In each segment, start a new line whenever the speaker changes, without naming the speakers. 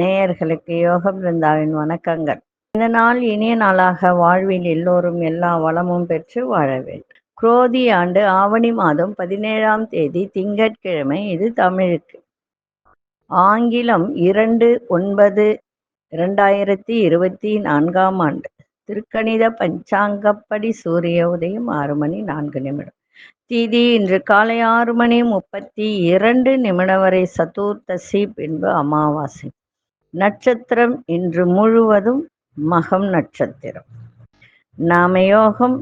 நேயர்களுக்கு யோக பிருந்தாவின் வணக்கங்கள். இந்த நாள் இனிய நாளாக வாழ்வில் எல்லோரும் எல்லா வளமும் பெற்று வாழ வேண்டும். குரோதி ஆண்டு ஆவணி மாதம் பதினேழாம் தேதி திங்கட்கிழமை. இது தமிழுக்கு. ஆங்கிலம் இரண்டு ஒன்பது இரண்டாயிரத்தி இருபத்தி நான்காம் ஆண்டு. திருக்கணித பஞ்சாங்கப்படி சூரிய உதயம் ஆறு மணி நான்கு நிமிடம். தீதி இன்று காலை ஆறு மணி முப்பத்தி இரண்டு நிமிடம் வரை சதுர்த்தசி பின்பு அமாவாசை. நட்சத்திரம் இன்று முழுவதும் மகம் நட்சத்திரம். நாமயோகம்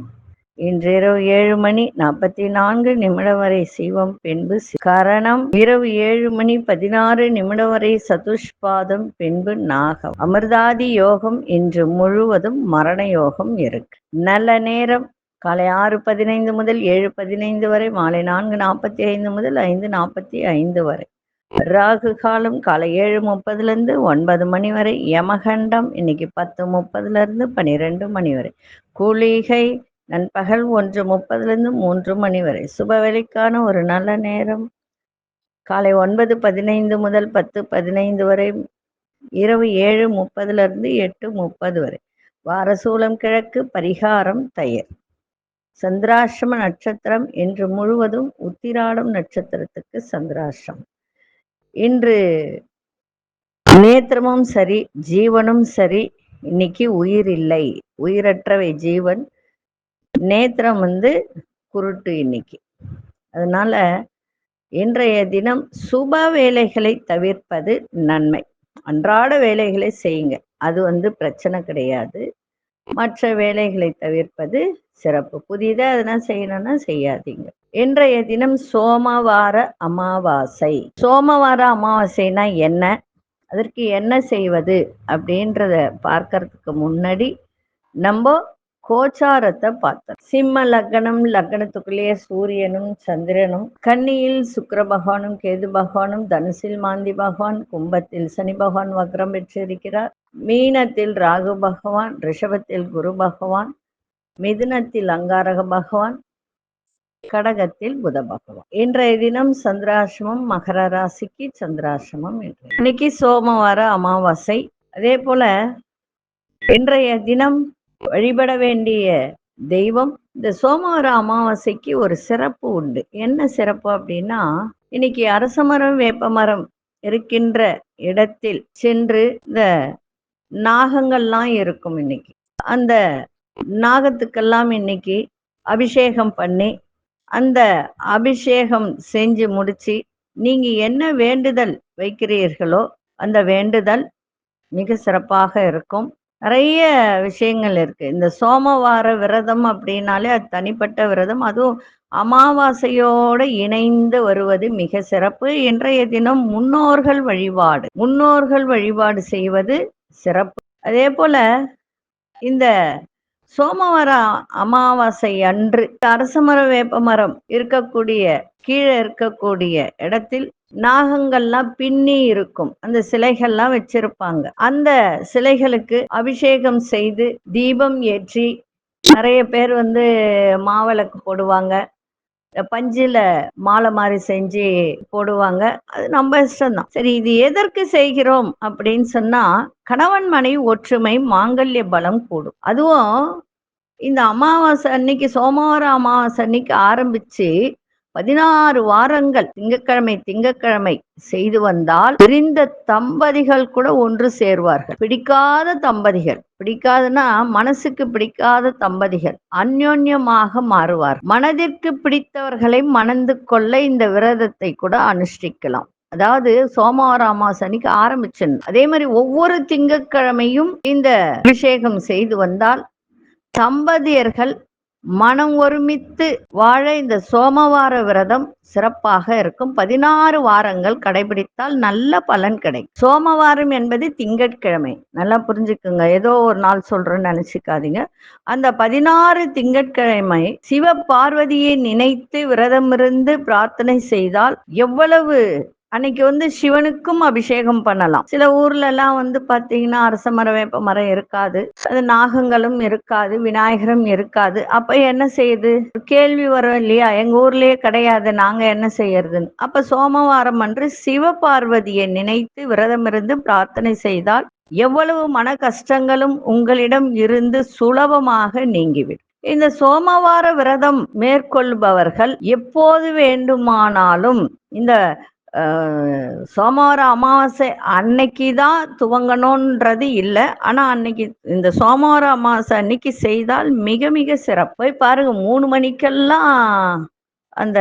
இன்று இரவு ஏழு மணி நாற்பத்தி நான்கு நிமிடம் வரை சிவம் பின்பு கரணம் இரவு ஏழு மணி பதினாறு நிமிடம் வரை சதுஷ்பாதம் பின்பு நாகம். அமிர்தாதி யோகம் இன்று முழுவதும் மரண யோகம் இருக்கு. நல்ல நேரம் காலை ஆறு பதினைந்து முதல் ஏழு பதினைந்து வரை மாலை நான்கு நாற்பத்தி ஐந்து முதல் ஐந்து நாற்பத்தி ஐந்து வரை. ராகு காலம் காலை ஏழு முப்பதுல இருந்து ஒன்பது மணி வரை யமகண்டம் இன்னைக்கு பத்து முப்பதுல இருந்து பன்னிரெண்டு மணி வரை. கூலிகை நண்பகல் ஒன்று முப்பதுல இருந்து மூன்று மணி வரை. சுபவெளிக்கான ஒரு நல்ல நேரம். காலை ஒன்பது பதினைந்து முதல் பத்து பதினைந்து வரை இரவு ஏழு முப்பதுல இருந்து எட்டு முப்பது வரை. வாரசூலம் கிழக்கு பரிகாரம் தயிர். சந்திராசிரம நட்சத்திரம் இன்று முழுவதும் உத்திராடம் நட்சத்திரத்துக்கு சந்திராசிரமம் இன்று நேத்திரமும் சரி ஜீவனும் சரி இன்னைக்கு உயிர் இல்லை. உயிரற்றவை ஜீவன். நேத்திரம் வந்து குருட்டு இன்னைக்கு. அதனால இன்றைய தினம் சுப வேலைகளை தவிர்ப்பது நன்மை. அன்றாட வேலைகளை செய்யுங்க. அது வந்து பிரச்சனை கிடையாது. மற்ற வேலைகளை தவிர்ப்பது சிறப்பு. புதிதாக அதெல்லாம் செய்யணும்னா செய்யாதீங்க. இன்றைய தினம் சோமவார அமாவாசை. சோமவார அமாவாசைனா என்ன? அதற்கு என்ன செய்வது? அப்படின்றத பார்க்கறதுக்கு முன்னாடி நம்ம கோச்சாரத்தை பார்த்தோம். சிம்ம லக்னம் லக்னத்துக்குள்ளேயே சூரியனும் சந்திரனும் கன்னியில் சுக்கர பகவானும் கேது பகவானும் தனுசில் மாந்தி பகவான் கும்பத்தில் சனி பகவான் வக்ரம் பெற்றிருக்கிறார். மீனத்தில் ராகு பகவான் ரிஷபத்தில் குரு பகவான் மிதுனத்தில் அங்காரக பகவான் கடகத்தில் புத பகவான். இன்றைய தினம் சந்திராசிரமம் மகர ராசிக்கு சந்திராசிரமம் என்று. இன்னைக்கு சோமவார அமாவாசை. அதே போல இன்றைய தினம் வழிபட வேண்டிய தெய்வம் இந்த சோமவார அமாவாசைக்கு ஒரு சிறப்பு உண்டு. என்ன சிறப்பு அப்படின்னா இன்னைக்கு அரசமரம் வேப்பமரம் இருக்கின்ற இடத்தில் சென்று இந்த நாகங்கள்லாம் இருக்கும் இன்னைக்கு. அந்த நாகத்துக்கெல்லாம் இன்னைக்கு அபிஷேகம் பண்ணி அந்த அபிஷேகம் செஞ்சு முடிச்சு நீங்க என்ன வேண்டுதல் வைக்கிறீர்களோ அந்த வேண்டுதல் மிக சிறப்பாக இருக்கும். நிறைய விஷயங்கள் இருக்கு. இந்த சோமவார விரதம் அப்படின்னாலே அது தனிப்பட்ட விரதம். அதுவும் அமாவாசையோடு இணைந்து வருவது மிக சிறப்பு. இன்றைய தினம் முன்னோர்கள் வழிபாடு. முன்னோர்கள் வழிபாடு செய்வது சிறப்பு. அதே போல இந்த சோமவார அமாவாசை அன்று அரசமர வேப்பமரம் இருக்கக்கூடிய கீழே இருக்கக்கூடிய இடத்தில் நாகங்கள்லாம் பின்னி இருக்கும். அந்த சிலைகள்லாம் வச்சிருப்பாங்க. அந்த சிலைகளுக்கு அபிஷேகம் செய்து தீபம் ஏற்றி நிறைய பேர் வந்து மாவிளக்கு போடுவாங்க. பஞ்சில மாலை மாதிரி செஞ்சு போடுவாங்க. அது நம்ம இஷ்டம்தான். சரி இது எதற்கு செய்கிறோம் அப்படின்னு சொன்னா கணவன் மனைவி ஒற்றுமை மாங்கல்ய பலம் கூடும். அதுவும் இந்த அமாவாசை அன்னைக்கு சோமவார அமாவாசை அன்னைக்கு ஆரம்பிச்சு பதினாறு வாரங்கள் திங்கட்கிழமை திங்கட்கிழமை செய்து வந்தால் பிரிந்த தம்பதிகள் கூட ஒன்று சேர்வார்கள். பிடிக்காத தம்பதிகள் பிடிக்காதுன்னா மனசுக்கு பிடிக்காத தம்பதிகள் அந்யோன்யமாக மாறுவார். மனதிற்கு பிடித்தவர்களை மணந்து கொள்ள இந்த விரதத்தை கூட அனுஷ்டிக்கலாம். அதாவது சோமவார அமாவாசை அன்னைக்கு ஆரம்பிச்சிடணும். அதே மாதிரி ஒவ்வொரு திங்கட்கிழமையும் இந்த அபிஷேகம் செய்து வந்தால் தம்பதியர்கள் மனம் ஒருமித்து வாழ இந்த சோமவார விரதம் சிறப்பாக இருக்கும். பதினாறு வாரங்கள் கடைபிடித்தால் நல்ல பலன் கிடைக்கும். சோமவாரம் என்பது திங்கட்கிழமை. நல்லா புரிஞ்சுக்குங்க. ஏதோ ஒரு நாள் சொல்றேன்னு நினைச்சுக்காதீங்க. அந்த பதினாறு திங்கட்கிழமை சிவ பார்வதியை நினைத்து விரதமிருந்து பிரார்த்தனை செய்தால் எவ்வளவு அன்னைக்கு வந்து சிவனுக்கும் அபிஷேகம் பண்ணலாம். சில ஊர்ல எல்லாம் வந்து பாத்தீங்கன்னா அரச மரம் வேப்ப மரம் இருக்காது. அது நாகங்களும் இருக்காது விநாயகரும் இருக்காது. அப்ப என்ன செய்யுது? கேள்வி வரும் இல்லையா? எங்க ஊர்லயே கிடையாது நாங்க என்ன செய்யறதுன்னு. அப்ப சோமவாரம் அன்று சிவபார்வதியை நினைத்து விரதம் இருந்து பிரார்த்தனை செய்தால் எவ்வளவு மன கஷ்டங்களும் உங்களிடம் இருந்து சுலபமாக நீங்கிவிடும். இந்த சோமவார விரதம் மேற்கொள்பவர்கள் எப்போது வேண்டுமானாலும் இந்த சோமவார அமாவாசை அன்னைக்கு தான் துவங்கணுன்றது இல்லை. ஆனால் அன்னைக்கு இந்த சோமவார அமாவாசை அன்னைக்கு செய்தால் மிக மிக சிறப்பு. போய் பாருங்க மூணு மணிக்கெல்லாம் அந்த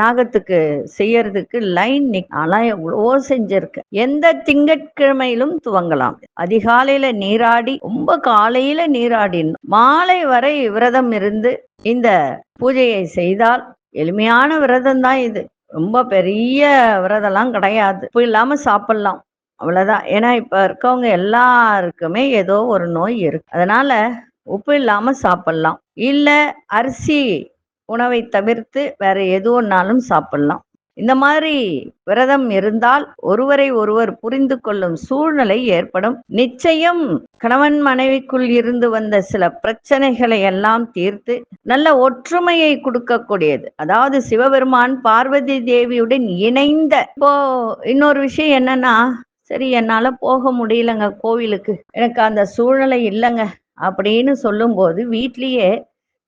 நாகத்துக்கு செய்யறதுக்கு லைன் ஆனால் எவ்வளவோ செஞ்சிருக்கு. எந்த திங்கட்கிழமையிலும் துவங்கலாம். அதிகாலையில நீராடி ரொம்ப காலையில நீராடினோம் மாலை வரை விரதம் இருந்து இந்த பூஜையை செய்தால் எளிமையான விரதம் தான் இது. ரொம்ப பெரிய விரதம்லாம் கிடையாது. உப்பு இல்லாம சாப்பிடலாம். அவ்வளவுதான். ஏன்னா இப்ப இருக்கவங்க எல்லாருக்குமே ஏதோ ஒரு நோய் இருக்கு. அதனால உப்பு இல்லாம சாப்பிடலாம். இல்ல அரிசி உணவை தவிர்த்து வேற எது ஒன்னாலும் சாப்பிடலாம். இந்த மாதிரி விரதம் இருந்தால் ஒருவரை ஒருவர் புரிந்து கொள்ளும் சூழ்நிலை ஏற்படும். நிச்சயம் கணவன் மனைவிக்குள் இருந்து வந்த சில பிரச்சனைகளை எல்லாம் தீர்த்து நல்ல ஒற்றுமையை கொடுக்கக்கூடியது. அதாவது சிவபெருமான் பார்வதி தேவியுடன் இணைந்த இப்போ இன்னொரு விஷயம் என்னன்னா சரி என்னால போக முடியலங்க கோவிலுக்கு. எனக்கு அந்த சூழ்நிலை இல்லைங்க அப்படின்னு சொல்லும்போது வீட்லயே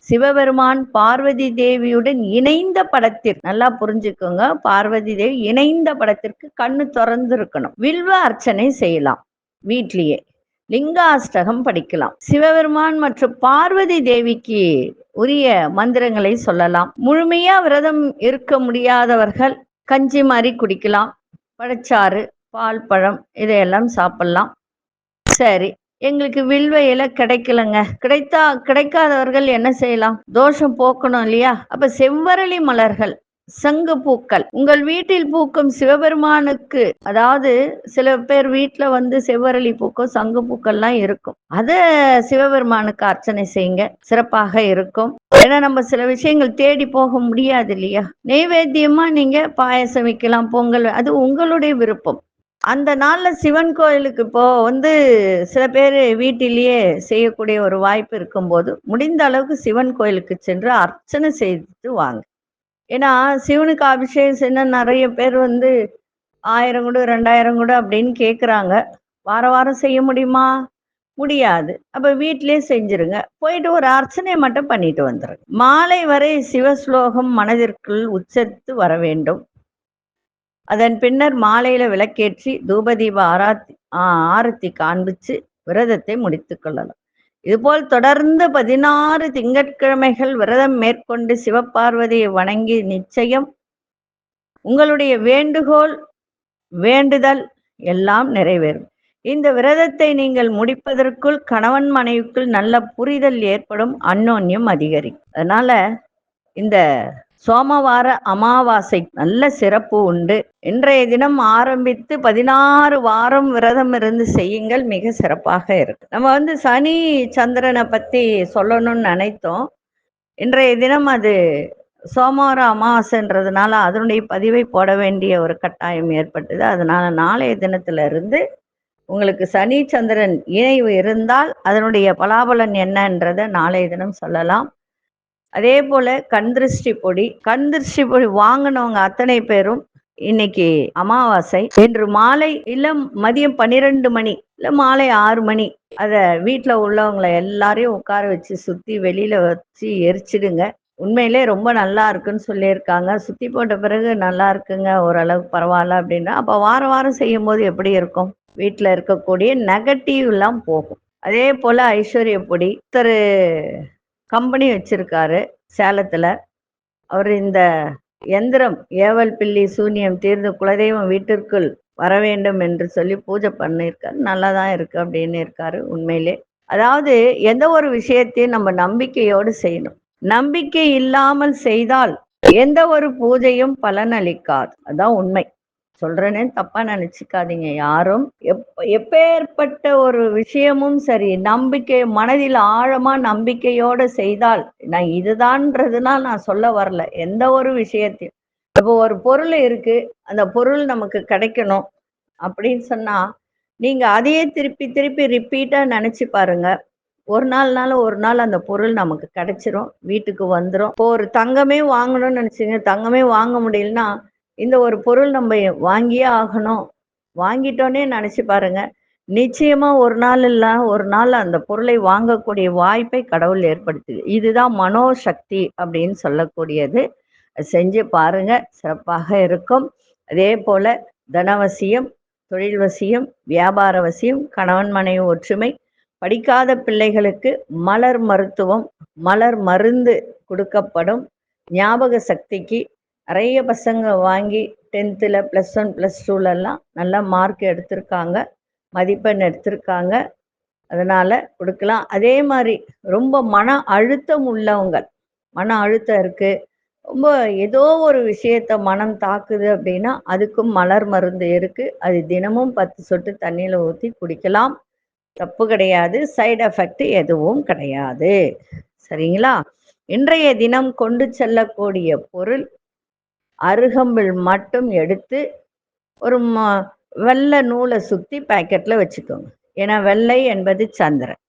சிவபெருமான் பார்வதி தேவியுடன் இணைந்த படத்திற்கு நல்லா புரிஞ்சுக்கோங்க. பார்வதி தேவி இணைந்த படத்திற்கு கண்ணு திறந்து இருக்கணும் வில்வ அர்ச்சனை செய்யலாம். வீட்லயே. லிங்காஷ்டகம் படிக்கலாம். சிவபெருமான் மற்றும் பார்வதி தேவிக்கு உரிய மந்திரங்களை சொல்லலாம். முழுமையா விரதம் இருக்க முடியாதவர்கள் கஞ்சி மாதிரி குடிக்கலாம். பழச்சாறு பால் பழம் இதையெல்லாம் சாப்பிடலாம். சரி. எங்களுக்கு வில்வ இலை கிடைக்கலங்க. கிடைத்தா கிடைக்காதவர்கள் என்ன செய்யலாம்? தோஷம் போக்கணும் இல்லையா? அப்ப செவ்வரளி மலர்கள் சங்கு பூக்கள். உங்கள் வீட்டில் பூக்கும் சிவபெருமானுக்கு அதாவது சில பேர் வீட்டுல வந்து செவ்வரளி பூக்கும் சங்கு பூக்கள்லாம் இருக்கும். அத சிவபெருமானுக்கு அர்ச்சனை செய்யுங்க. சிறப்பாக இருக்கும். ஏன்னா நம்ம சில விஷயங்கள் தேடி போக முடியாது இல்லையா? நெய்வேத்தியமா நீங்க பாயசம் வைக்கலாம் பொங்கல் அது உங்களுடைய விருப்பம். அந்த நாள்ல சிவன் கோயிலுக்கு இப்போ வந்து சில பேர் வீட்டிலேயே செய்யக்கூடிய ஒரு வாய்ப்பு இருக்கும்போது முடிந்த அளவுக்கு சிவன் கோயிலுக்கு சென்று அர்ச்சனை செய்துட்டு வாங்க. ஏன்னா சிவனுக்கு அபிஷேகம் செய்ய நிறைய பேர் வந்து ஆயிரம் கூட ரெண்டாயிரம் கூட அப்படின்னு கேட்குறாங்க வார வாரம் செய்ய முடியுமா? முடியாது. அப்ப வீட்டிலேயே செஞ்சிருங்க. போயிட்டு ஒரு அர்ச்சனை மட்டும் பண்ணிட்டு வந்துருங்க. மாலை வரை சிவஸ்லோகம் மனதிற்குள் உச்சரித்து வர வேண்டும். அதன் பின்னர் மாலையில விளக்கேற்றி தூபதீப ஆராத்தி ஆரத்தி காண்பிச்சு விரதத்தை முடித்துக் கொள்ளலாம். இதுபோல் தொடர்ந்து பதினாறு திங்கட்கிழமைகள் விரதம் மேற்கொண்டு சிவபார்வதியை வணங்கி நிச்சயம் உங்களுடைய வேண்டுகோள் வேண்டுதல் எல்லாம் நிறைவேறும். இந்த விரதத்தை நீங்கள் முடிப்பதற்குள் கணவன் மனைவிக்குள் நல்ல புரிதல் ஏற்படும் அன்னோன்யம் அதிகரிக்கும். அதனால இந்த சோமவார அமாவாசை நல்ல சிறப்பு உண்டு. இன்றைய தினம் ஆரம்பித்து பதினாறு வாரம் விரதம் இருந்து செய்யுங்கள். மிக சிறப்பாக இருக்கு. நம்ம வந்து சனி சந்திரனை பத்தி சொல்லணும்னு நினைத்தோம். இன்றைய தினம் அது சோமவார அமாவாசைன்றதுனால அதனுடைய பதிவை போட வேண்டிய ஒரு கட்டாயம் ஏற்பட்டது. அதனால நாளைய தினத்துல இருந்து உங்களுக்கு சனி சந்திரன் இணைவு இருந்தால் அதனுடைய பலாபலன் என்னன்றதை நாளைய தினம் சொல்லலாம். அதே போல கண் திருஷ்டி பொடி. கண் திருஷ்டி பொடி வாங்கினவங்க அத்தனை பேரும் இன்னைக்கு அமாவாசை. இன்று மாலை இல்ல மதியம் பன்னிரெண்டு மணி இல்ல மாலை ஆறு மணி. அத வீட்டுல உள்ளவங்களை எல்லாரையும் உட்கார வச்சு சுத்தி வெளியில வச்சு எரிச்சிடுங்க. உண்மையிலே ரொம்ப நல்லா இருக்குன்னு சொல்லியிருக்காங்க. சுத்தி போட்ட பிறகு நல்லா இருக்குங்க ஓரளவுக்கு பரவாயில்ல அப்படின்னா. அப்ப வாரம் வாரம் செய்யும் போது எப்படி இருக்கும்? வீட்டுல இருக்கக்கூடிய நெகட்டிவ் எல்லாம் போகும். அதே போல ஐஸ்வர்ய பொடி. ஒருத்தர் கம்பெனி வச்சிருக்காரு சேலத்தில். அவர் இந்த எந்திரம் ஏவல் பில்லி சூனியம் தீர்ந்து குலதெய்வம் வீட்டிற்குள் வர வேண்டும் என்று சொல்லி பூஜை பண்ணியிருக்காரு. நல்லா தான் இருக்கு அப்படின்னு இருக்காரு உண்மையிலே. அதாவது எந்த ஒரு விஷயத்தையும் நம்ம நம்பிக்கையோடு செய்யணும். நம்பிக்கை இல்லாமல் செய்தால் எந்த ஒரு பூஜையும் பலனளிக்காது. அதான் உண்மை. சொல்றேனே தப்பா நினைச்சுக்காதீங்க. யாரும் எப்ப எப்பேற்பட்ட ஒரு விஷயமும் சரி நம்பிக்கை மனதில் ஆழமா நம்பிக்கையோட செய்தால் நான் இதுதான்றதுனா நான் சொல்ல வரல. எந்த ஒரு விஷயத்தையும். இப்போ ஒரு பொருள் இருக்கு அந்த பொருள் நமக்கு கிடைக்கணும் அப்படின்னு சொன்னா நீங்க அதையே திருப்பி திருப்பி ரிப்பீட்டா நினைச்சு பாருங்க. ஒரு நாள்னால ஒரு நாள் அந்த பொருள் நமக்கு கிடைச்சிரும் வீட்டுக்கு வந்துடும் இப்போ ஒரு தங்கமே வாங்கணும்னு நினைச்சிங்க தங்கமே வாங்க முடியலன்னா இந்த ஒரு பொருள் நம்ம வாங்கியே ஆகணும். வாங்கிட்டோன்னே நினச்சி பாருங்க. நிச்சயமா ஒரு நாள் இல்ல ஒரு நாள் அந்த பொருளை வாங்கக்கூடிய வாய்ப்பை கடவுள் ஏற்படுத்துது. இதுதான் மனோசக்தி அப்படின்னு சொல்லக்கூடியது. செஞ்சு பாருங்க. சிறப்பாக இருக்கும். அதே போல தனவசியம் தொழில் வசியம் வியாபார வசியம் கணவன் மனைவி ஒற்றுமை படிக்காத பிள்ளைகளுக்கு மலர் மருத்துவம் மலர் மருந்து கொடுக்கப்படும். ஞாபக சக்திக்கு நிறைய பசங்க வாங்கி டென்த்தில் ப்ளஸ் ஒன் ப்ளஸ் டூலெல்லாம் நல்லா மார்க் எடுத்திருக்காங்க. மதிப்பெண் எடுத்திருக்காங்க. அதனால் கொடுக்கலாம். அதே மாதிரி ரொம்ப மன அழுத்தம் உள்ளவங்க மன அழுத்தம் இருக்குது ரொம்ப ஏதோ ஒரு விஷயத்த மனம் தாக்குது அப்படின்னா அதுக்கும் மலர் மருந்து இருக்குது அது தினமும் பத்து சொட்டு தண்ணியில் ஊற்றி குடிக்கலாம். தப்பு கிடையாது. சைடு எஃபெக்ட் எதுவும் கிடையாது. சரிங்களா? இன்றைய தினம் கொண்டு செல்லக்கூடிய பொருள் அருகம்பில் மட்டும் எடுத்து ஒரு ம- வெள்ளை நூலை சுற்றி பேக்கெட்டில் வச்சுக்கோங்க. ஏன்னா வெள்ளை என்பது சந்திரன்.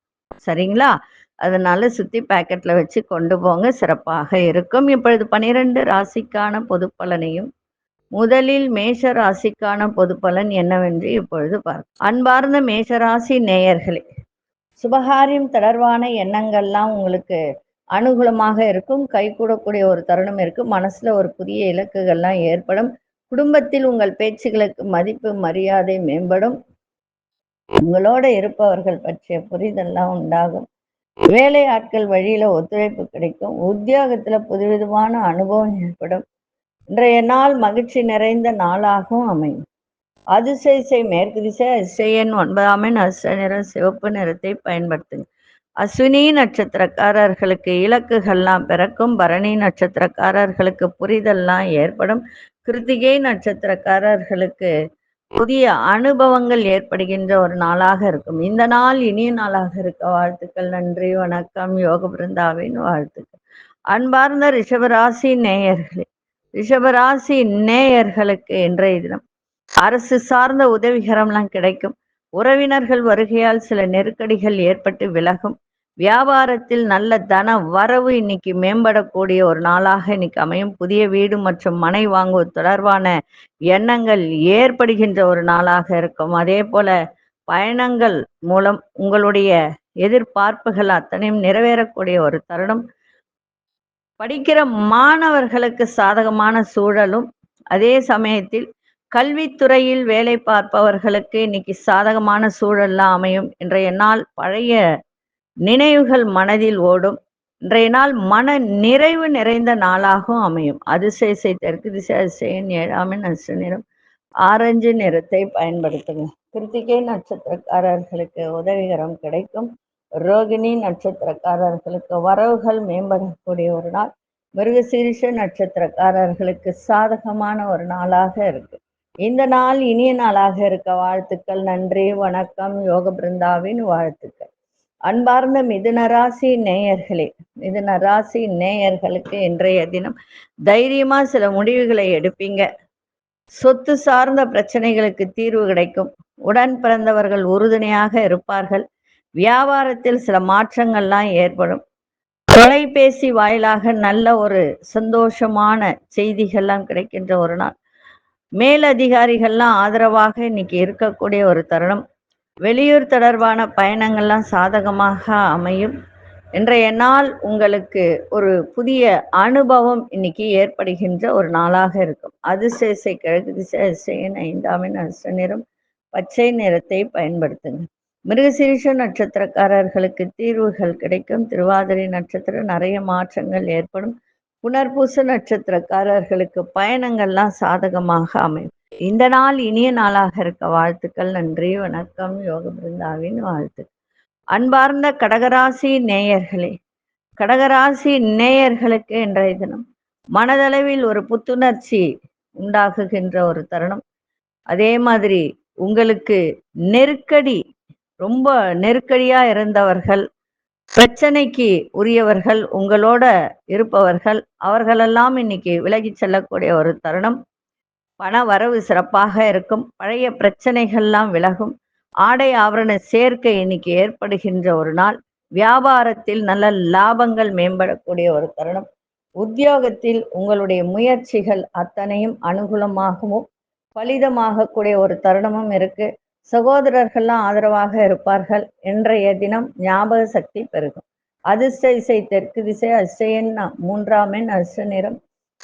சரிங்களா? அதனால சுற்றி பேக்கெட்டில் வச்சு கொண்டு போங்க. சிறப்பாக இருக்கும். இப்பொழுது பனிரெண்டு ராசிக்கான பொது பலனையும் முதலில் மேஷ ராசிக்கான பொது பலன் என்னவென்று இப்பொழுது பார்க்க அன்பார்ந்த மேஷராசி நேயர்களே சுபகாரியம் தொடர்பான எண்ணங்கள்லாம் உங்களுக்கு அனுகூலமாக இருக்கும். கைகூடக்கூடிய ஒரு தருணம் இருக்கு மனசுல ஒரு புதிய இலக்குகள்லாம் ஏற்படும். குடும்பத்தில் உங்கள் பேச்சுகளுக்கு மதிப்பு மரியாதை மேம்படும். உங்களோட இருப்பவர்கள் பற்றிய புரிதல்லாம் உண்டாகும். வேலை ஆட்கள் வழியில ஒத்துழைப்பு கிடைக்கும். உத்தியோகத்துல புதுவிதமான அனுபவம் ஏற்படும். இன்றைய நாள் மகிழ்ச்சி நிறைந்த நாளாகவும் அமையும். அதிசயிசை மேற்கு திசை அதிசயன் ஒன்பதாம் எண் அச நிறம் சிவப்பு நிறத்தை பயன்படுத்துங்க. அஸ்வினி நட்சத்திரக்காரர்களுக்கு இலக்குகள்லாம் பிறக்கும் பரணி நட்சத்திரக்காரர்களுக்கு புரிதல்லாம் ஏற்படும். கிருத்திகை நட்சத்திரக்காரர்களுக்கு புதிய அனுபவங்கள் ஏற்படுகின்ற ஒரு நாளாக இருக்கும். இந்த நாள் இனிய நாளாக இருக்க வாழ்த்துக்கள் நன்றி வணக்கம் யோக பிருந்தாவின் வாழ்த்துக்கள். அன்பார்ந்த ரிஷபராசி நேயர்களே ரிஷபராசி நேயர்களுக்கு இன்றைய தினம் அரசு சார்ந்த உதவிகரம்லாம் கிடைக்கும். உறவினர்கள் வருகையால் சில நெருக்கடிகள் ஏற்பட்டு விலகும். வியாபாரத்தில் நல்ல தன வரவு இன்னைக்கு மேம்படக்கூடிய ஒரு நாளாக இன்னைக்கு அமையும். புதிய வீடு மற்றும் மனை வாங்குவது தொடர்பான எண்ணங்கள் ஏற்படுகின்ற ஒரு நாளாக இருக்கும். அதே போல பயணங்கள் மூலம் உங்களுடைய எதிர்பார்ப்புகள் அத்தனையும் நிறைவேறக்கூடிய ஒரு தருணம். படிக்கிற மாணவர்களுக்கு சாதகமான சூழலும் அதே சமயத்தில் கல்வித்துறையில் வேலை பார்ப்பவர்களுக்கு இன்னைக்கு சாதகமான சூழல்லாம் அமையும். இன்றைய நாள் பழைய நினைவுகள் மனதில் ஓடும். இன்றைய நாள் மன நிறைவு நிறைந்த நாளாகவும் அமையும். அதிசயசை தெற்கு திசை அதிசயன் ஏழாமின் நட்ச நிறம். ஆரஞ்சு நிறத்தை பயன்படுத்துங்க. கிருத்திகை நட்சத்திரக்காரர்களுக்கு உதவிகரம் கிடைக்கும். ரோகிணி நட்சத்திரக்காரர்களுக்கு வரவுகள் மேம்படக்கூடிய ஒரு நாள். மிருகசீரிஷ நட்சத்திரக்காரர்களுக்கு சாதகமான ஒரு நாளாக இருக்கு. இந்த நாள் இனிய நாளாக இருக்க வாழ்த்துக்கள். நன்றி வணக்கம். யோக பிருந்தாவின் வாழ்த்துக்கள். அன்பார்ந்த மிதுனராசி நேயர்களே மிதுனராசி நேயர்களுக்கு இன்றைய தினம் தைரியமா சில முடிவுகளை எடுப்பீங்க. சொத்து சார்ந்த பிரச்சனைகளுக்கு தீர்வு கிடைக்கும். உடன் பிறந்தவர்கள் உறுதுணையாக இருப்பார்கள். வியாபாரத்தில் சில மாற்றங்கள்லாம் ஏற்படும். தொலைபேசி வாயிலாக நல்ல ஒரு சந்தோஷமான செய்திகள்லாம் கிடைக்கின்ற ஒரு நாள். மேலதிகாரிகள்லாம் ஆதரவாக இன்னைக்கு இருக்கக்கூடிய ஒரு தருணம். வெளியூர் தொடர்பான பயணங்கள்லாம் சாதகமாக அமையும். இன்றைய நாள் உங்களுக்கு ஒரு புதிய அனுபவம் இன்னைக்கு ஏற்படுகின்ற ஒரு நாளாக இருக்கும். அதிசயசை கிழக்கு திசையின் ஐந்தாமின் அச நிறம் பச்சை நிறத்தை பயன்படுத்துங்க மிருகசீரிஷ நட்சத்திரக்காரர்களுக்கு தீர்வுகள் கிடைக்கும். திருவாதிரை நட்சத்திரம் நிறைய மாற்றங்கள் ஏற்படும். புனர்பூச நட்சத்திரக்காரர்களுக்கு பயணங்கள்லாம் சாதகமாக அமையும். இந்த நாள் இனிய நாளாக இருக்க வாழ்த்துக்கள் நன்றி வணக்கம். யோக பிருந்தாவின் வாழ்த்து அன்பார்ந்த கடகராசி நேயர்களே கடகராசி நேயர்களுக்கு இன்றைய தினம் மனதளவில் ஒரு புத்துணர்ச்சி உண்டாகுகின்ற ஒரு தருணம். அதே மாதிரி உங்களுக்கு நெருக்கடி ரொம்ப நெருக்கடியா இருந்தவர்கள் பிரச்சனைக்கு உரியவர்கள் உங்களோட இருப்பவர்கள் அவர்களெல்லாம் இன்னைக்கு விலகிச் செல்லக்கூடிய ஒரு தருணம். பண வரவு சிறப்பாக இருக்கும். பழைய பிரச்சனைகள்லாம் விலகும். ஆடை ஆவரண சேர்க்கை இன்னைக்கு ஏற்படுகின்ற ஒரு நாள். வியாபாரத்தில் நல்ல லாபங்கள் மேம்படக்கூடிய ஒரு தருணம். உத்தியோகத்தில் உங்களுடைய முயற்சிகள் அத்தனையும் அனுகூலமாகவும் பலிதமாகக்கூடிய ஒரு தருணமும் இருக்கு. சகோதரர்கள்லாம் ஆதரவாக இருப்பார்கள். இன்றைய தினம் ஞாபக சக்தி பெருகும். அதிர்ஷ்ட இசை தெற்கு திசை அசையன் மூன்றாம் எண் அஷ்ட நிறம்.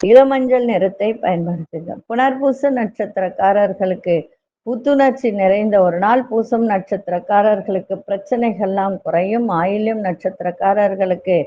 இளமஞ்சள் நிறத்தை பயன்படுத்துங்க புனர்பூச நட்சத்திரக்காரர்களுக்கு புத்துணர்ச்சி நிறைந்த ஒரு நாள். பூசம் நட்சத்திரக்காரர்களுக்கு பிரச்சனைகள்லாம் குறையும். ஆயில்யம் நட்சத்திரக்காரர்களுக்கு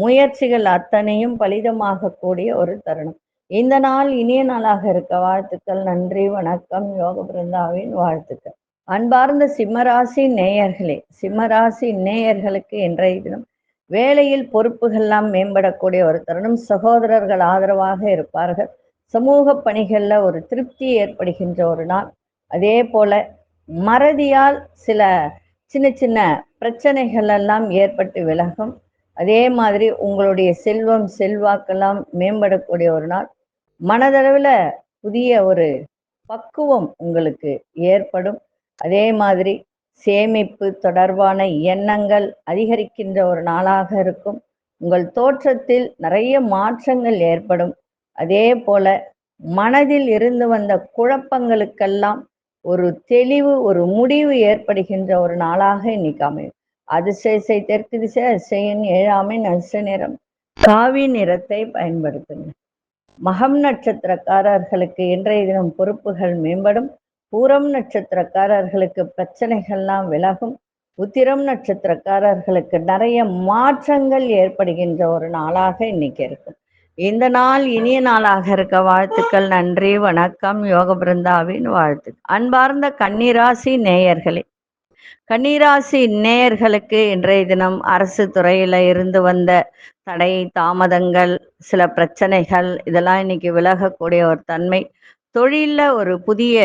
முயற்சிகள் அத்தனையும் பலிதமாக கூடிய ஒரு தருணம். இந்த நாள் இனிய நாளாக இருக்க வாழ்த்துக்கள். நன்றி வணக்கம். யோக பிருந்தாவின் வாழ்த்துக்கள். அன்பார்ந்த சிம்மராசி நேயர்களே சிம்மராசி நேயர்களுக்கு இன்றைய தினம் வேலையில் பொறுப்புகள்லாம் மேம்படக்கூடிய ஒரு தருணம் சகோதரர்கள் ஆதரவாக இருப்பார்கள். சமூக பணிகளில் ஒரு திருப்தி ஏற்படுகின்ற ஒரு நாள். அதே போல மறதியால் சில சின்ன சின்ன பிரச்சனைகள் எல்லாம் ஏற்பட்டு விலகும். அதே மாதிரி உங்களுடைய செல்வம் செல்வாக்கெல்லாம் மேம்படக்கூடிய ஒரு நாள். மனதளவில் புதிய ஒரு பக்குவம் உங்களுக்கு ஏற்படும். அதே மாதிரி சேமிப்பு தொடர்பான எண்ணங்கள் அதிகரிக்கின்ற ஒரு நாளாக இருக்கும். உங்கள் தோற்றத்தில் நிறைய மாற்றங்கள் ஏற்படும். அதே போல மனதில் இருந்து வந்த குழப்பங்களுக்கெல்லாம் ஒரு தெளிவு ஒரு முடிவு ஏற்படுகின்ற ஒரு நாளாக இன்னைக்கு அமையும். அதிசயசை தெற்கு திசை அதிசயின் ஏழாமை நச நிறம். காவி நிறத்தை பயன்படுத்துங்க மகம் நட்சத்திரக்காரர்களுக்கு இன்றைய தினம் பொறுப்புகள் மேம்படும். பூரம் நட்சத்திரக்காரர்களுக்கு பிரச்சனைகள்லாம் விலகும். உத்திரம் நட்சத்திரக்காரர்களுக்கு நிறைய மாற்றங்கள் ஏற்படுகின்ற ஒரு நாளாக இன்னைக்கு இருக்கும். இந்த நாள் இனிய நாளாக இருக்க வாழ்த்துக்கள் நன்றி வணக்கம் யோக பிருந்தாவின் வாழ்த்து. அன்பார்ந்த கன்னிராசி நேயர்களே கன்னிராசி நேயர்களுக்கு இன்றைய தினம் அரசு துறையில இருந்து வந்த தடை தாமதங்கள் சில பிரச்சனைகள் இதெல்லாம் இன்னைக்கு விலகக்கூடிய ஒரு தன்மை. தொழிலில் ஒரு புதிய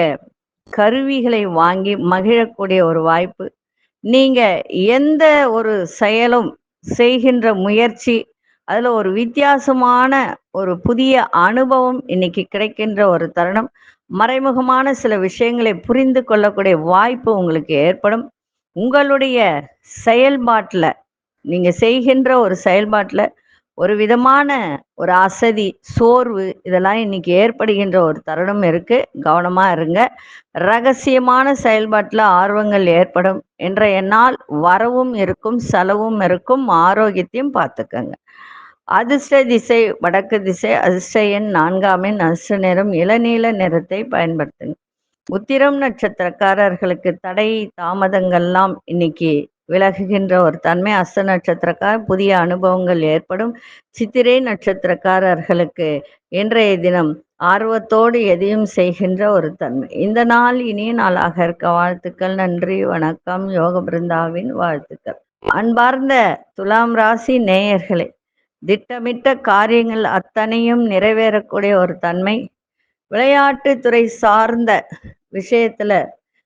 கருவிகளை வாங்கி மகிழக்கூடிய ஒரு வாய்ப்பு. நீங்க எந்த ஒரு செயலும் செய்கின்ற முயற்சி அதுல ஒரு வித்தியாசமான ஒரு புதிய அனுபவம் இன்னைக்கு கிடைக்கின்ற ஒரு தருணம். மறைமுகமான சில விஷயங்களை புரிந்து கொள்ளக்கூடிய வாய்ப்பு உங்களுக்கு ஏற்படும். உங்களுடைய செயல்பாட்டில் நீங்கள் செய்கின்ற ஒரு செயல்பாட்டில் ஒரு விதமான ஒரு அசதி சோர்வு இதெல்லாம் இன்னைக்கு ஏற்படுகின்ற ஒரு தருணம் இருக்கு. கவனமா இருங்க. ரகசியமான செயல்பாட்டில் ஆர்வங்கள் ஏற்படும் என்ற என்னால் வரவும் இருக்கும் செலவும் இருக்கும். ஆரோக்கியத்தையும் பார்த்துக்கங்க. அதிர்ஷ்ட திசை வடக்கு திசை அதிர்ஷ்ட எண் நான்காம் எண் அதிர்ஷ்ட நிறம் இளநீல நிறத்தை பயன்படுத்துங்க. உத்திரம் நட்சத்திரக்காரர்களுக்கு தடை தாமதங்கள்லாம் இன்னைக்கு விலகுகின்ற ஒரு தன்மை அஸ்த நட்சத்திரக்கார் புதிய அனுபவங்கள் ஏற்படும். சித்திரை நட்சத்திரக்காரர்களுக்கு இன்றைய தினம் ஆர்வத்தோடு எதையும் செய்கின்ற ஒரு தன்மை. இந்த நாள் இனிய நாளாக இருக்க வாழ்த்துக்கள் நன்றி வணக்கம் யோக பிருந்தாவின் வாழ்த்துக்கள். அன்பார்ந்த துலாம் ராசி நேயர்களே திட்டமிட்ட காரியங்கள் அத்தனையும் நிறைவேறக்கூடிய ஒரு தன்மை. விளையாட்டுத்துறை சார்ந்த விஷயத்துல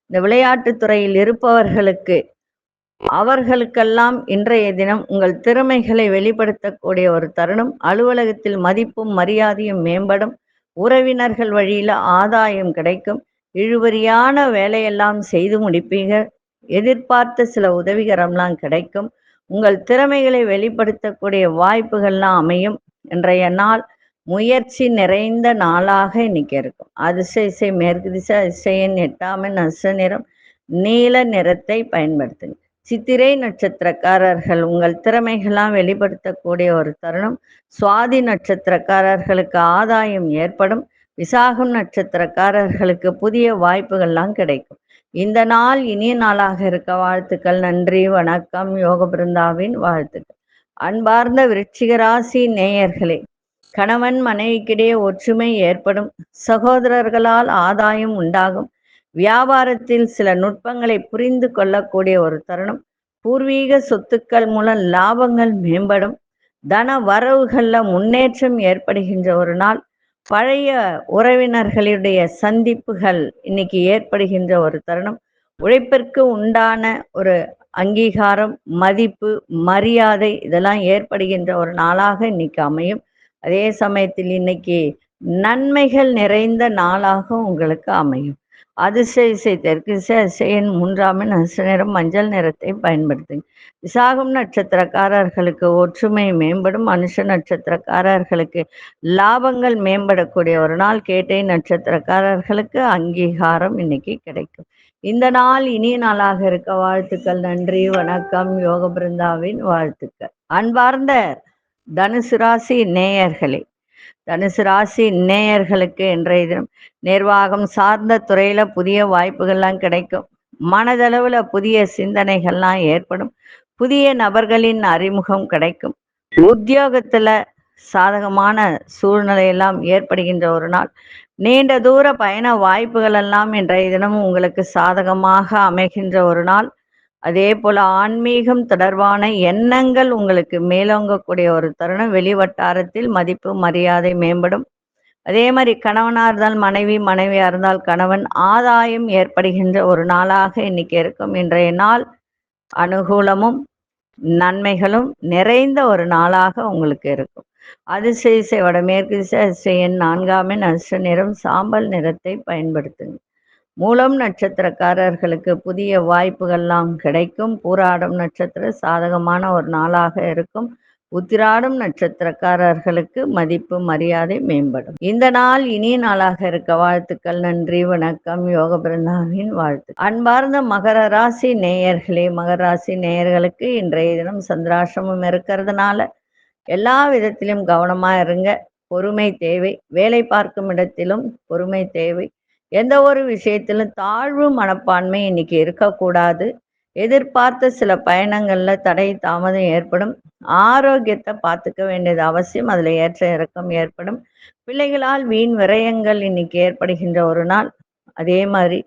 இந்த விளையாட்டுத்துறையில் இருப்பவர்களுக்கு அவர்களுக்கெல்லாம் இன்றைய தினம் உங்கள் திறமைகளை வெளிப்படுத்தக்கூடிய ஒரு தருணம். அலுவலகத்தில் மதிப்பும் மரியாதையும் மேம்படும். உறவினர்கள் வழியில ஆதாயம் கிடைக்கும். இழுவரியான வேலையெல்லாம் செய்து முடிப்பீர்கள். எதிர்பார்த்த சில உதவிகரம்லாம் கிடைக்கும். உங்கள் திறமைகளை வெளிப்படுத்தக்கூடிய வாய்ப்புகள்லாம் அமையும். இன்றைய நாள் முயற்சி நிறைந்த நாளாக இன்னைக்கு இருக்கும். அதிசய இசை மேற்கு திசை அதிசயன் எட்டாமன் அச நிறம் நீல நிறத்தை பயன்படுத்துங்க சித்திரை நட்சத்திரக்காரர்கள் உங்கள் திறமைகளாம் வெளிப்படுத்தக்கூடிய ஒரு தருணம். சுவாதி நட்சத்திரக்காரர்களுக்கு ஆதாயம் ஏற்படும். விசாகம் நட்சத்திரக்காரர்களுக்கு புதிய வாய்ப்புகள்லாம் கிடைக்கும். இந்த நாள் இனிய நாளாக இருக்க வாழ்த்துக்கள். நன்றி வணக்கம். யோக பிருந்தாவின் வாழ்த்துக்கள். அன்பார்ந்த விருச்சிகராசி நேயர்களே கணவன் மனைவிக்கிடையே ஒற்றுமை ஏற்படும். சகோதரர்களால் ஆதாயம் உண்டாகும். வியாபாரத்தில் சில நுட்பங்களை புரிந்து கொள்ளக்கூடிய ஒரு தருணம். பூர்வீக சொத்துக்கள் மூலம் லாபங்கள் மேம்படும். தன வரவுகள்ல முன்னேற்றம் ஏற்படுகின்ற ஒரு நாள். பழைய உறவினர்களுடைய சந்திப்புகள் இன்னைக்கு ஏற்படுகின்ற ஒரு தருணம். உழைப்பிற்கு உண்டான ஒரு அங்கீகாரம் மதிப்பு மரியாதை இதெல்லாம் ஏற்படுகின்ற ஒரு நாளாக இன்னைக்கு அமையும். அதே சமயத்தில் இன்னைக்கு நன்மைகள் நிறைந்த நாளாக உங்களுக்கு அமையும். அதிசய தெற்கு அசையின் மூன்றாமின் அசு நிறம் மஞ்சள் நிறத்தை பயன்படுத்துங்க விசாகம் நட்சத்திரக்காரர்களுக்கு ஒற்றுமை மேம்படும். மனுஷ நட்சத்திரக்காரர்களுக்கு லாபங்கள் மேம்படக்கூடிய ஒரு நாள். கேட்டை நட்சத்திரக்காரர்களுக்கு அங்கீகாரம் இன்னைக்கு கிடைக்கும். இந்த நாள் இனிய நாளாக இருக்க வாழ்த்துக்கள். நன்றி வணக்கம். யோக பிருந்தாவின் வாழ்த்துக்கள். அன்பார்ந்த தனுசு ராசி நேயர்களே தனுசு ராசி நேயர்களுக்கு இன்றைய தினம் நிர்வாகம் சார்ந்த துறையில புதிய வாய்ப்புகள்லாம் கிடைக்கும். மனதளவுல புதிய சிந்தனைகள்லாம் ஏற்படும். புதிய நபர்களின் அறிமுகம் கிடைக்கும். உத்தியோகத்துல சாதகமான சூழ்நிலையெல்லாம் ஏற்படுகின்ற ஒரு நாள். நீண்ட தூர பயண வாய்ப்புகள் எல்லாம் இன்றைய தினம் உங்களுக்கு சாதகமாக அமைகின்ற ஒரு நாள். அதே போல ஆன்மீகம் தொடர்பான எண்ணங்கள் உங்களுக்கு மேலோங்கக்கூடிய ஒரு தருணம். வெளிவட்டாரத்தில் மதிப்பு மரியாதை மேம்படும். அதே மாதிரி கணவனாக இருந்தால் மனைவி மனைவியாக இருந்தால் கணவன் ஆதாயம் ஏற்படுகின்ற ஒரு நாளாக இன்னைக்கு இருக்கும். இன்றைய நாள் அனுகூலமும் நன்மைகளும் நிறைந்த ஒரு நாளாக உங்களுக்கு இருக்கும். அதிசய வடமேற்கு திசை நான்காமின் அசு நிறம் சாம்பல் நிறத்தை பயன்படுத்துங்க மூலம் நட்சத்திரக்காரர்களுக்கு புதிய வாய்ப்புகள்லாம் கிடைக்கும். பூராடம் நட்சத்திரம் சாதகமான ஒரு நாளாக இருக்கும். உத்திராடும் நட்சத்திரக்காரர்களுக்கு மதிப்பு மரியாதை மேம்படும். இந்த நாள் இனிய நாளாக இருக்க வாழ்த்துக்கள் நன்றி வணக்கம் யோக பிருந்தாவின் வாழ்த்து அன்பார்ந்த மகர ராசி நேயர்களே மகர ராசி நேயர்களுக்கு இன்றைய தினம் சந்திராசிரமம் இருக்கிறதுனால எல்லா விதத்திலும் கவனமா இருங்க. பொறுமை தேவை. வேலை பார்க்கும் இடத்திலும் பொறுமை தேவை. எந்த ஒரு விஷயத்திலும் தாழ்வு மனப்பான்மை இன்னைக்கு இருக்கக்கூடாது. எதிர்பார்த்த சில பயணங்கள்ல தடை தாமதம் ஏற்படும். ஆரோக்கியத்தை பார்த்துக்க வேண்டியது அவசியம். அதுல ஏற்ற இறக்கம் ஏற்படும். பிள்ளைகளால் வீண் விரயங்கள் இன்னைக்கு ஏற்படுகின்ற ஒரு நாள். அதே மாதிரி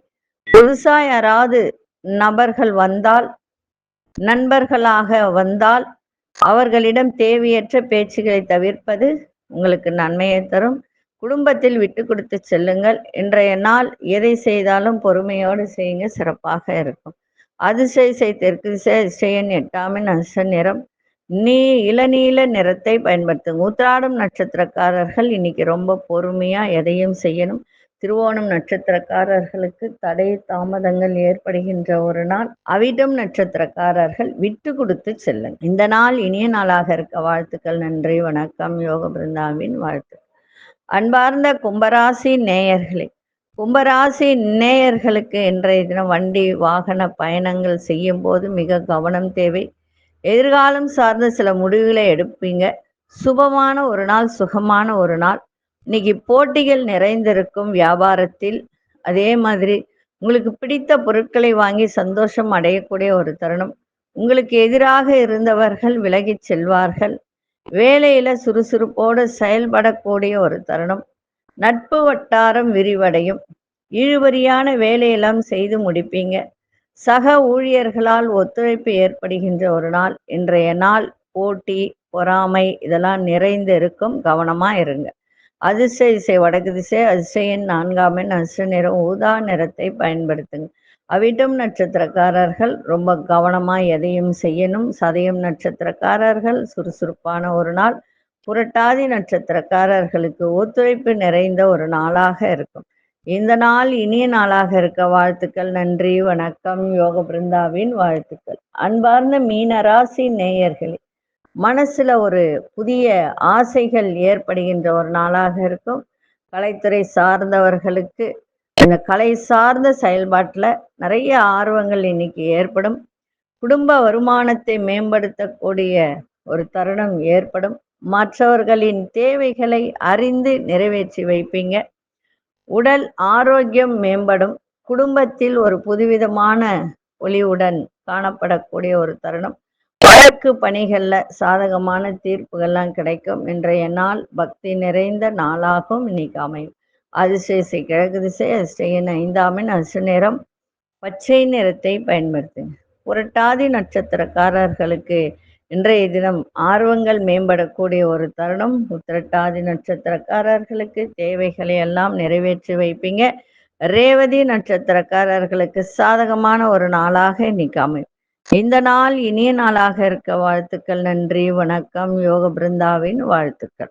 புதுசா யாராவது நபர்கள் வந்தால் நண்பர்களாக வந்தால் அவர்களிடம் தேவையற்ற பேச்சுகளை தவிர்ப்பது உங்களுக்கு நன்மையை தரும். குடும்பத்தில் விட்டு கொடுத்து செல்லுங்கள். இன்றைய நாள் எதை செய்தாலும் பொறுமையோடு செய்யுங்க. சிறப்பாக இருக்கும். அதிசய தெற்கு திசையன் எட்டாமின் அச நிறம். நீ இளநீல நிறத்தை பயன்படுத்துங்க. உத்திராடம் நட்சத்திரக்காரர்கள் இன்னைக்கு ரொம்ப பொறுமையா எதையும் செய்யணும். திருவோணம் நட்சத்திரக்காரர்களுக்கு தடை தாமதங்கள் ஏற்படுகின்ற ஒரு நாள். அவிடம் நட்சத்திரக்காரர்கள் விட்டு கொடுத்து செல்லுங்க. இந்த நாள் இனிய நாளாக இருக்க. வாழ்த்துக்கள் நன்றி வணக்கம். யோக பிருந்தாவின் வாழ்த்து. அன்பார்ந்த கும்பராசி நேயர்களே கும்பராசி நேயர்களுக்கு இன்றைய தினம் வண்டி வாகன பயணங்கள் செய்யும் போது மிக கவனம் தேவை. எதிர்காலம் சார்ந்த சில முடிவுகளை எடுப்பீங்க. சுபமான ஒரு நாள் சுகமான ஒரு நாள். இன்னைக்கு போட்டிகள் நிறைந்திருக்கும் வியாபாரத்தில். அதே மாதிரி உங்களுக்கு பிடித்த பொருட்களை வாங்கி சந்தோஷம் அடையக்கூடிய ஒரு தருணம். உங்களுக்கு எதிராக இருந்தவர்கள் விலகிச் செல்வார்கள். வேலையில சுறுசுறுப்போடு செயல்படக்கூடிய ஒரு தருணம். நட்பு வட்டாரம் விரிவடையும். இழுபறியான வேலையெல்லாம் செய்து முடிப்பீங்க. சக ஊழியர்களால் ஒத்துழைப்பு ஏற்படுகின்ற ஒரு நாள். இன்றைய நாள் போட்டி பொறாமை இதெல்லாம் நிறைந்து இருக்கும். கவனமா இருங்க. அதிசய இசை வடக்கு திசை அதிசயன் நான்காமின் அசு நிறம் ஊதா நிறத்தை பயன்படுத்துங்க. அவிட்டம் நட்சத்திரக்காரர்கள் ரொம்ப கவனமாக எதையும் செய்யணும். சதயம் நட்சத்திரக்காரர்கள் சுறுசுறுப்பான ஒரு நாள். புரட்டாதி நட்சத்திரக்காரர்களுக்கு ஒத்துழைப்பு நிறைந்த ஒரு நாளாக இருக்கும். இந்த நாள் இனிய நாளாக இருக்க வாழ்த்துக்கள். நன்றி வணக்கம். யோக பிருந்தாவின் வாழ்த்துக்கள். அன்பார்ந்த மீனராசி நேயர்களே மனசுல ஒரு புதிய ஆசைகள் ஏற்படுகின்ற ஒரு நாளாக இருக்கும். கலைத்துறை சார்ந்தவர்களுக்கு இந்த கலை சார்ந்த செயல்பாட்டில் நிறைய ஆர்வங்கள் இன்னைக்கு ஏற்படும். குடும்ப வருமானத்தை மேம்படுத்தக்கூடிய ஒரு தருணம் ஏற்படும். மற்றவர்களின் தேவைகளை அறிந்து நிறைவேற்றி வைப்பீங்க. உடல் ஆரோக்கியம் மேம்படும். குடும்பத்தில் ஒரு புதுவிதமான ஒளிவுடன் காணப்படக்கூடிய ஒரு தருணம். வழக்கு பணிகளில் சாதகமான தீர்ப்புகள்லாம் கிடைக்கும். இன்றைய நாள் பக்தி நிறைந்த நாளாகவும் இன்னைக்கு அமையும். அதிசய கிழக்கு திசை அதிசயன் ஐந்தாமின் அசு நிறம். பச்சை நிறத்தை பயன்படுத்துங்க புரட்டாதி நட்சத்திரக்காரர்களுக்கு இன்றைய தினம் ஆர்வங்கள் மேம்படக்கூடிய ஒரு தருணம். உத்திரட்டாதி நட்சத்திரக்காரர்களுக்கு தேவைகளை எல்லாம் நிறைவேற்றி வைப்பீங்க. ரேவதி நட்சத்திரக்காரர்களுக்கு சாதகமான ஒரு நாளாக இன்னைக்கு அமையும். இந்த நாள் இனிய நாளாக இருக்க வாழ்த்துக்கள். நன்றி வணக்கம். யோக பிருந்தாவின் வாழ்த்துக்கள்.